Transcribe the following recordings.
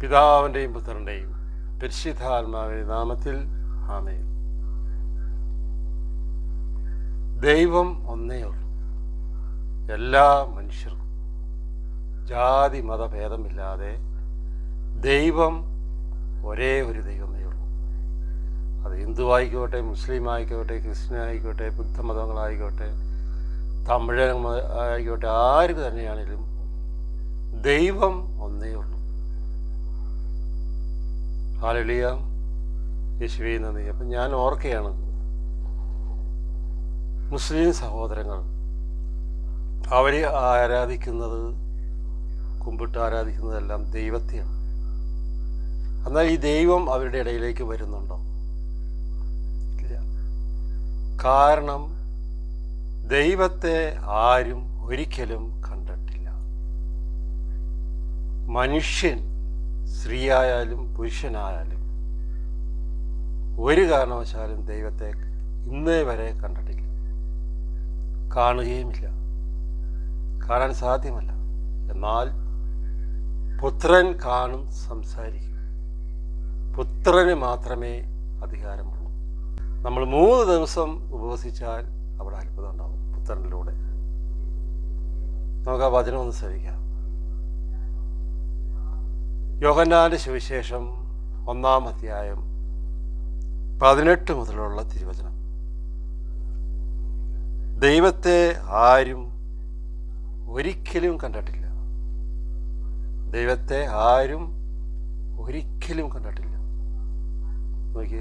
പിതാവിന്റെയും പുത്രന്റെയും പരിശുദ്ധാത്മാവിന്റെ നാമത്തിൽ ആമേ ദൈവം ഒന്നേ ഉള്ളൂ. എല്ലാ മനുഷ്യർക്കും ജാതി മതഭേദമില്ലാതെ ദൈവം ഒരേ ഒരു ദൈവമേ ഉള്ളൂ. അത് ഹിന്ദു ആയിക്കോട്ടെ മുസ്ലിം ആയിക്കോട്ടെ ക്രിസ്ത്യൻ ആയിക്കോട്ടെ ബുദ്ധമതങ്ങളായിക്കോട്ടെ തമിഴ് ആയിക്കോട്ടെ ആര് തന്നെയാണെങ്കിലും ദൈവം ഒന്നേ ഉള്ളൂ. ഹാലളിയ യേശുവേ നന്ദി. അപ്പം ഞാൻ ഓർക്കുകയാണ് മുസ്ലിം സഹോദരങ്ങൾ അവരെ ആരാധിക്കുന്നത് കുമ്പിട്ട് ആരാധിക്കുന്നതെല്ലാം ദൈവത്തെയാണ്. എന്നാൽ ഈ ദൈവം അവരുടെ ഇടയിലേക്ക് വരുന്നുണ്ടോ? ഇല്ല. കാരണം ദൈവത്തെ ആരും ഒരിക്കലും കണ്ടിട്ടില്ല. മനുഷ്യൻ സ്ത്രീയായാലും പുരുഷനായാലും ഒരു കാരണവശാലും ദൈവത്തെ ഇന്നേ വരെ കണ്ടിട്ടില്ല. കാണുകയുമില്ല. കാണാൻ സാധ്യമല്ല. എന്നാൽ പുത്രൻ കാണും സംസാരിക്കും. പുത്രന് മാത്രമേ അധികാരമുള്ളൂ. നമ്മൾ മൂന്ന് ദിവസം ഉപവസിച്ചാൽ അവിടെ അത്ഭുതം ഉണ്ടാവും പുത്രനിലൂടെ. നമുക്ക് ആ വചനം ഒന്ന് ശ്രമിക്കാം യോഹന്നാന്റെ സുവിശേഷം ഒന്നാം അധ്യായം പതിനെട്ട് മുതലുള്ള തിരുവചനം. ദൈവത്തെ ആരും ഒരിക്കലും കണ്ടിട്ടില്ല. ദൈവത്തെ ആരും ഒരിക്കലും കണ്ടിട്ടില്ല. നോക്കി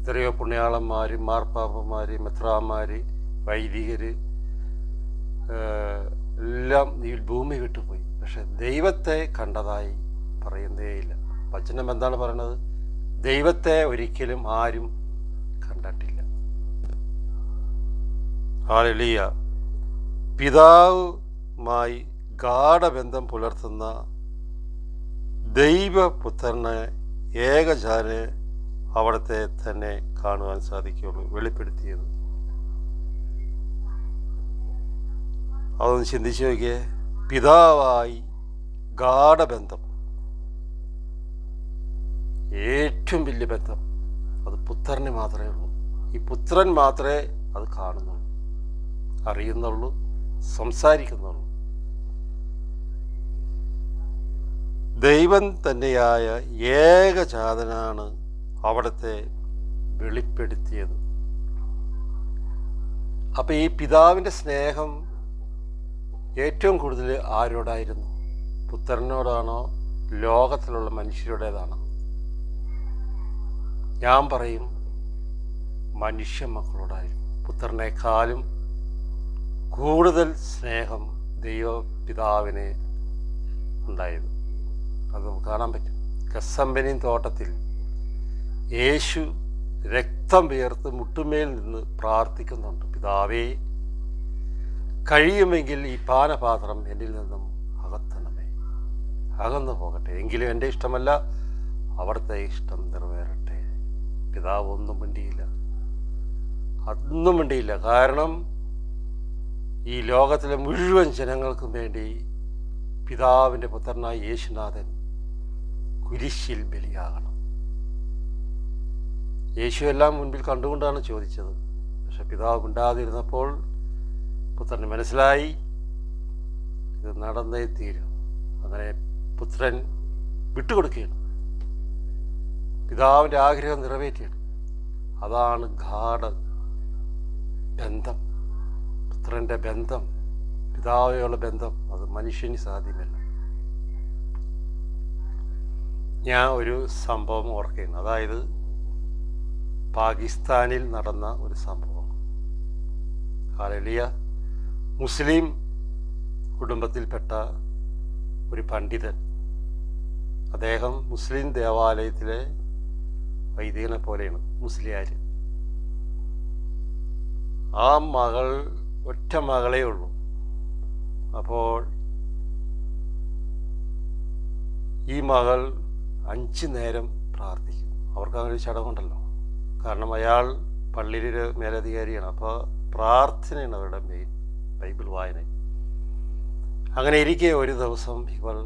എത്രയോ പുണ്യാളന്മാർ മാർപ്പാപ്പന്മാർ മെത്രാന്മാർ വൈദികർ എല്ലാം ഈ ഭൂമി വിട്ടുപോയി. പക്ഷെ ദൈവത്തെ കണ്ടതായി പറയുന്നേയില്ല വചനം എന്താണ് പറയണത്? ദൈവത്തെ ഒരിക്കലും ആരും കണ്ടിട്ടില്ല. ആളിയ പിതാവുമായി ഗാഠബന്ധം പുലർത്തുന്ന ദൈവപുത്രനെ ഏകജാന് അവിടത്തെ തന്നെ കാണുവാൻ സാധിക്കുകയുള്ളൂ. വെളിപ്പെടുത്തിയത്. അതൊന്ന് ചിന്തിച്ചു നോക്കിയേ. പിതാവായി ഗാഠബന്ധം. ഏറ്റവും വലിയ ബന്ധം അത് പുത്രന് മാത്രമേ ഉള്ളൂ. ഈ പുത്രൻ മാത്രമേ അത് കാണുന്നുള്ളൂ. അറിയുന്നുള്ളൂ സംസാരിക്കുന്നുള്ളൂ. ദൈവം തന്നെയായ ഏകജാതനാണ് അവിടുത്തെ വെളിപ്പെടുത്തിയത്. അപ്പം ഈ പിതാവിന്റെ സ്നേഹം ഏറ്റവും കൂടുതൽ ആരോടായിരുന്നു? പുത്രനോടാണോ? ലോകത്തിലുള്ള മനുഷ്യരുടേതാണോ? ഞാൻ പറയും മനുഷ്യ മക്കളോടായി. പുത്രനേക്കാളും കൂടുതൽ സ്നേഹം ദൈവപിതാവിന് ഉണ്ടായത്. അത് നമുക്ക് കാണാൻ പറ്റും. കസമ്പനിൻ തോട്ടത്തിൽ യേശു രക്തം വിയർത്ത് മുട്ടുമേൽ നിന്ന് പ്രാർത്ഥിക്കുന്നുണ്ട്. പിതാവേ കഴിയുമെങ്കിൽ ഈ പാനപാത്രം എന്നിൽ നിന്നും അകത്തണമേ അകന്നു പോകട്ടെ എങ്കിലും എന്റെ ഇഷ്ടമല്ല അവിടുത്തെ ഇഷ്ടം നിറവേറട്ടെ. പിതാവ് ഒന്നും മിണ്ടിയില്ല. അതൊന്നും മിണ്ടിയില്ല. കാരണം ഈ ലോകത്തിലെ മുഴുവൻ ജനങ്ങൾക്കും വേണ്ടി പിതാവിന്റെ പുത്രനായ യേശുനാഥൻ കുരിശിൽ ബലിയാകണം. യേശു എല്ലാം മുൻപിൽ കണ്ടുകൊണ്ടാണ് ചോദിച്ചത്. പക്ഷെ പിതാവ് ഉണ്ടാതിരുന്നപ്പോൾ പുത്രന് മനസ്സിലായി ഇത് നടന്നേ തീരും. അങ്ങനെ പുത്രൻ വിട്ടുകൊടുക്കുകയാണ്. പിതാവിന്റെ ആഗ്രഹം നിറവേറ്റിയത്. അതാണ് ഗാഠ ബന്ധം. പുത്രന്റെ ബന്ധം പിതാവിനുള്ള ബന്ധം അത് മനുഷ്യന് സാധ്യമല്ല. ഞാൻ ഒരു സംഭവം ഓർക്കുകയാണ് അതായത് പാകിസ്ഥാനിൽ നടന്ന ഒരു സംഭവം. കാലിയ മുസ്ലിം കുടുംബത്തിൽപ്പെട്ട ഒരു പണ്ഡിതൻ. അദ്ദേഹം മുസ്ലിം ദേവാലയത്തിലെ വൈദികനെ പോലെയാണ് മുസ്ലിയാർ ആ മകൾ ഒറ്റ മകളേ ഉള്ളൂ. അപ്പോൾ ഈ മകൾ അഞ്ച് നേരം പ്രാർത്ഥിക്കും. അവർക്ക് അങ്ങനെ ഒരു ചടങ്ങുണ്ടല്ലോ. കാരണം അയാൾ പള്ളിയിലൊരു മേലധികാരിയാണ്. അപ്പോൾ പ്രാർത്ഥനയാണ് അവരുടെ മെയിൻ ബൈബിൾ വായന. അങ്ങനെ ഇരിക്കെ ഒരു ദിവസം ഇവൾ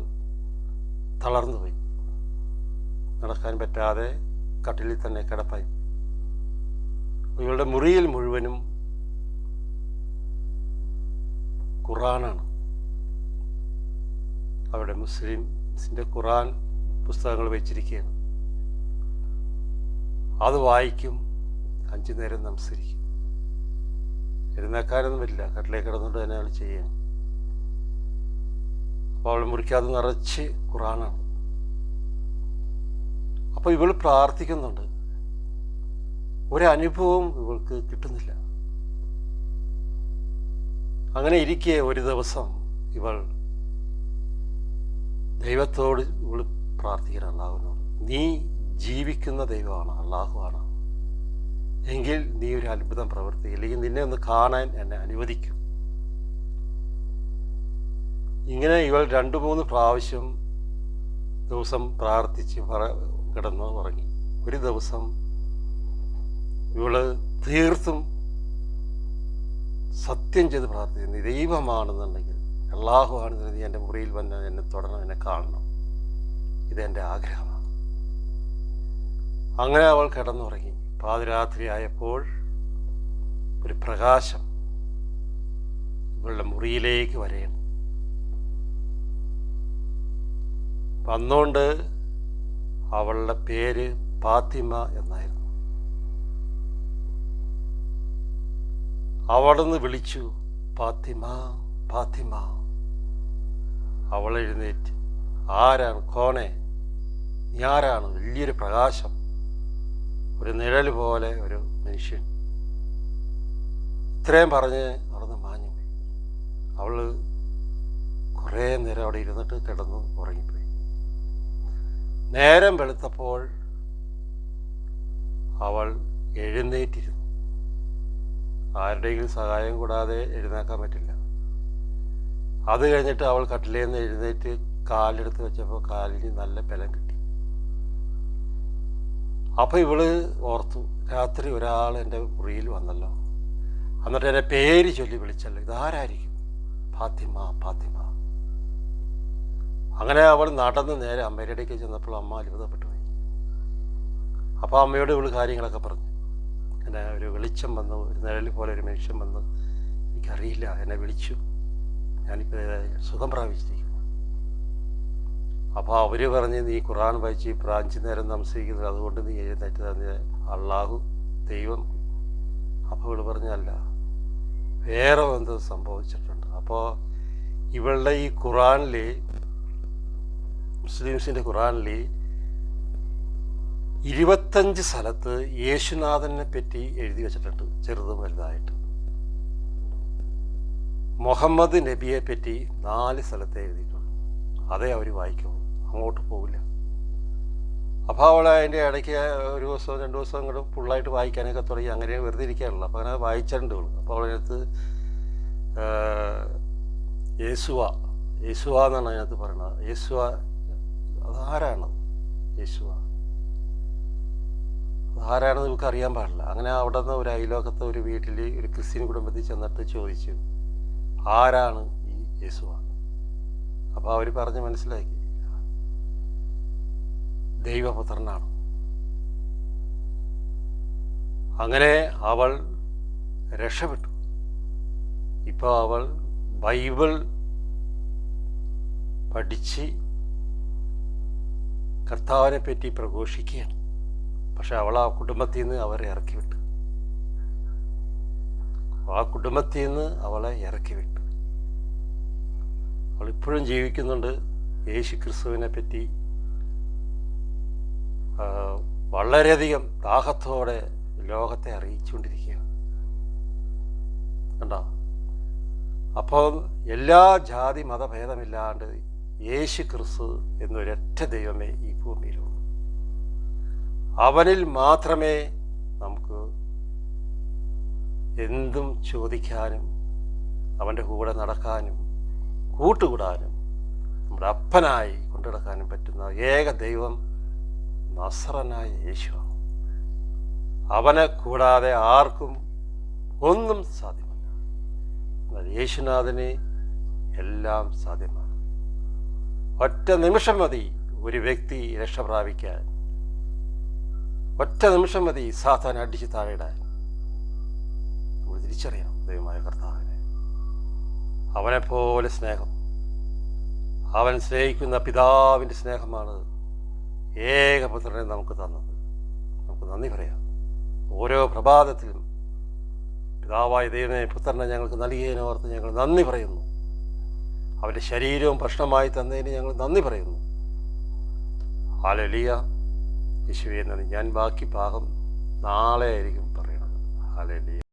തളർന്നു പോയി നടക്കാൻ പറ്റാതെ കട്ടിലിൽ തന്നെ കിടപ്പായി. ഇവളുടെ മുറിയിൽ മുഴുവനും ഖുറാനാണ്. അവിടെ മുസ്ലിംസിന്റെ ഖുറാൻ പുസ്തകങ്ങൾ വെച്ചിരിക്കുകയാണ്. അത് വായിക്കും അഞ്ചു നേരം നമസ്കരിക്കും. എഴുന്നേക്കാനൊന്നും വരില്ല കട്ടിലേക്ക് കിടന്നുകൊണ്ട് തന്നെ അയാൾ ചെയ്യണം അപ്പോൾ അവൾ മുറിക്കാതെ നിറച്ച് ഖുറാനാണ്. അപ്പോൾ ഇവൾ പ്രാർത്ഥിക്കുന്നുണ്ട്. ഒരനുഭവം ഇവൾക്ക് കിട്ടുന്നില്ല. അങ്ങനെ ഇരിക്കെ ഒരു ദിവസം ഇവൾ ദൈവത്തോട് ഇവൾ പ്രാർത്ഥിക്കണം അള്ളാഹുവിനോട് നീ ജീവിക്കുന്ന ദൈവമാണ് അള്ളാഹുവാണ് എങ്കിൽ നീ ഒരു അത്ഭുതം പ്രവർത്തി അല്ലെങ്കിൽ നിന്നെ ഒന്ന് കാണാൻ എന്നെ അനുവദിക്കും. ഇങ്ങനെ ഇവൾ രണ്ട് മൂന്ന് പ്രാവശ്യം ദിവസം പ്രാർത്ഥിച്ച് കിടന്ന് ഉറങ്ങി ഒരു ദിവസം ഇവൾ തീർത്തും സത്യം ചെയ്ത് പ്രാർത്ഥിക്കുന്നു. ദൈവമാണെന്നുണ്ടെങ്കിൽ അള്ളാഹു ആണെന്നുണ്ടെങ്കിൽ നീ എന്റെ മുറിയിൽ വന്ന് എന്നെ തുടരണം എന്നെ കാണണം. ഇതെന്റെ ആഗ്രഹമാണ്. അങ്ങനെ അവൾ കിടന്നുറങ്ങി. പാതിരാത്രി ആയപ്പോൾ ഒരു പ്രകാശം ഇവളുടെ മുറിയിലേക്ക് വരയണം. വന്നുകൊണ്ട് അവളുടെ പേര് പാത്തിമ എന്നായിരുന്നു. അവിടുന്ന് വിളിച്ചു പാത്തിമ പാത്തിമ അവൾ എഴുന്നേറ്റ് ആരാണ് കോനെ? നീ ആരാണ്? വലിയൊരു പ്രകാശം. ഒരു നിഴൽ പോലെ ഒരു മനുഷ്യൻ. ഇത്രയും പറഞ്ഞ് അവിടുന്ന് മാഞ്ഞു അവൾ കുറേ നേരം അവിടെ ഇരുന്നിട്ട് കിടന്നു ഉറങ്ങിപ്പോയി. നേരം വെളുത്തപ്പോൾ അവൾ എഴുന്നേറ്റിരുന്നു. ആരുടെയെങ്കിലും സഹായം കൂടാതെ എഴുന്നേക്കാൻ പറ്റില്ല. അത് കഴിഞ്ഞിട്ട് അവൾ കട്ടിലേന്ന് എഴുന്നേറ്റ് കാലെടുത്ത് വെച്ചപ്പോൾ കാലിന് നല്ല ബലം കിട്ടി. അപ്പോൾ ഇവൾ ഓർത്തു രാത്രി ഒരാൾ എന്റെ മുറിയിൽ വന്നല്ലോ. എന്നിട്ട് എന്റെ പേര് ചൊല്ലി വിളിച്ചല്ലോ ഇതാരായിരിക്കും? ഫാത്തിമ ഫാത്തിമ. അങ്ങനെ അവൾ നടന്ന് നേരെ അമ്മയുടെ അടുക്കൽ ചെന്നപ്പോൾ അമ്മ അത്ഭുതപ്പെട്ടു പോയി. അപ്പോൾ അമ്മയോട് ഇവൾ കാര്യങ്ങളൊക്കെ പറഞ്ഞു. എന്നെ ഒരു വെളിച്ചം വന്നു ഒരു നിഴൽ പോലെ ഒരു മനുഷ്യൻ വന്നു. എനിക്കറിയില്ല എന്നെ വിളിച്ചു. ഞാനിപ്പോൾ സുഖം പ്രാപിച്ചിരിക്കുന്നു. അപ്പോൾ അവർ പറഞ്ഞ് നീ ഖുറാൻ വായിച്ച് പ്രാഞ്ചി നേരം നമസ്കരിക്കുന്നത് അതുകൊണ്ട് നീ എഴുന്നേറ്റ് തന്നെ അള്ളാഹു ദൈവം. അപ്പോൾ ഇവൾ പറഞ്ഞല്ല വേറെ എന്തോ സംഭവിച്ചിട്ടുണ്ട്. അപ്പോൾ ഇവളുടെ ഈ ഖുറാനിൽ മുസ്ലിംസിന്റെ ഖുറാനിൽ ഇരുപത്തഞ്ച് സ്ഥലത്ത് യേശുനാഥനെ പറ്റി എഴുതി വെച്ചിട്ടുണ്ട് ചെറുതും വലുതായിട്ട്. മുഹമ്മദ് നബിയെ പറ്റി നാല് സ്ഥലത്ത് എഴുതിയിട്ടുണ്ട്. അതേ അവർ വായിക്കുള്ളൂ അങ്ങോട്ട് പോകില്ല അപ്പോൾ അവൾ അതിന്റെ ഇടയ്ക്ക് ഒരു ദിവസം രണ്ട് ദിവസം കൂടെ ഫുള്ളായിട്ട് വായിക്കാനൊക്കെ തുടങ്ങി അങ്ങനെ വെറുതെ ഇരിക്കാറുള്ളൂ അപ്പോൾ അങ്ങനെ വായിച്ചിട്ടുണ്ട് അവൾ അപ്പോൾ അവളടുത്ത് യേശുവ യേശുവ എന്നാണ് അതിനകത്ത് പറയുന്നത്. യേശുവ അതാരാണ് യേശുവ? ആരാണെന്ന് നമുക്ക് അറിയാൻ പാടില്ല. അങ്ങനെ അവിടെ നിന്ന് ഒരു അയലോക്കത്തെ ഒരു വീട്ടിൽ ഒരു ക്രിസ്ത്യൻ കുടുംബത്തിൽ ചെന്നിട്ട് ചോദിച്ചു ആരാണ് ഈ യേശുവ? അപ്പോൾ അവർ പറഞ്ഞ് മനസ്സിലാക്കി ദൈവപുത്രനാണ്. അങ്ങനെ അവൾ രക്ഷപ്പെട്ടു. ഇപ്പോൾ അവൾ ബൈബിൾ പഠിച്ച് കർത്താവിനെ പറ്റി പ്രഘോഷിക്കുകയാണ്. പക്ഷെ അവൾ ആ കുടുംബത്തിൽ നിന്ന് അവരെ ഇറക്കി വിട്ടു ആ കുടുംബത്തിൽ നിന്ന് അവളെ ഇറക്കി വിട്ടു അവൾ ഇപ്പോഴും ജീവിക്കുന്നുണ്ട്. യേശു ക്രിസ്തുവിനെ പറ്റി വളരെയധികം ദാഹത്തോടെ ലോകത്തെ അറിയിച്ചുകൊണ്ടിരിക്കുകയാണ്. കണ്ടോ? അപ്പോൾ എല്ലാ ജാതി മതഭേദമില്ലാണ്ട് യേശു ക്രിസ്തു എന്നൊരൊറ്റ ദൈവമേ ഈ ഭൂമിയിലുള്ളൂ. അവനിൽ മാത്രമേ നമുക്ക് എന്തും ചോദിക്കാനും അവന്റെ കൂടെ നടക്കാനും കൂട്ടുകൂടാനും നമ്മുടെ അപ്പനായി കൊണ്ടുനടക്കാനും പറ്റുന്ന ഏക ദൈവം നസറനായ യേശുവാണ്. അവനെ കൂടാതെ ആർക്കും ഒന്നും സാധ്യമല്ല. എന്നാൽ യേശുനാഥന് എല്ലാം സാധ്യമാണ്. ഒറ്റ നിമിഷം മതി ഒരു വ്യക്തി രക്ഷ പ്രാപിക്കാൻ. ഒറ്റ നിമിഷം മതി സാധാരണ അടിച്ച് താഴെയിടാൻ. നമ്മൾ തിരിച്ചറിയണം ദൈവമായ കർത്താവിനെ. അവനെപ്പോലെ സ്നേഹം. അവൻ സ്നേഹിക്കുന്ന പിതാവിന്റെ സ്നേഹമാണ് ഏകപുത്രനെ നമുക്ക് തന്നത്. നമുക്ക് നന്ദി പറയാം. ഓരോ പ്രഭാതത്തിലും പിതാവായ ദൈവനെ പുത്രനെ ഞങ്ങൾക്ക് നൽകിയതിനോർത്ത് ഞങ്ങൾ നന്ദി പറയുന്നു. അവന്റെ ശരീരവും ഭക്ഷണമായി തന്നതിന് ഞങ്ങൾ നന്ദി പറയുന്നു. ഹാലലിയ. യേശുവെ ഞാൻ ബാക്കി ഭാഗം നാളെ ആയിരിക്കും പറയണത്. ഹാലലിയ.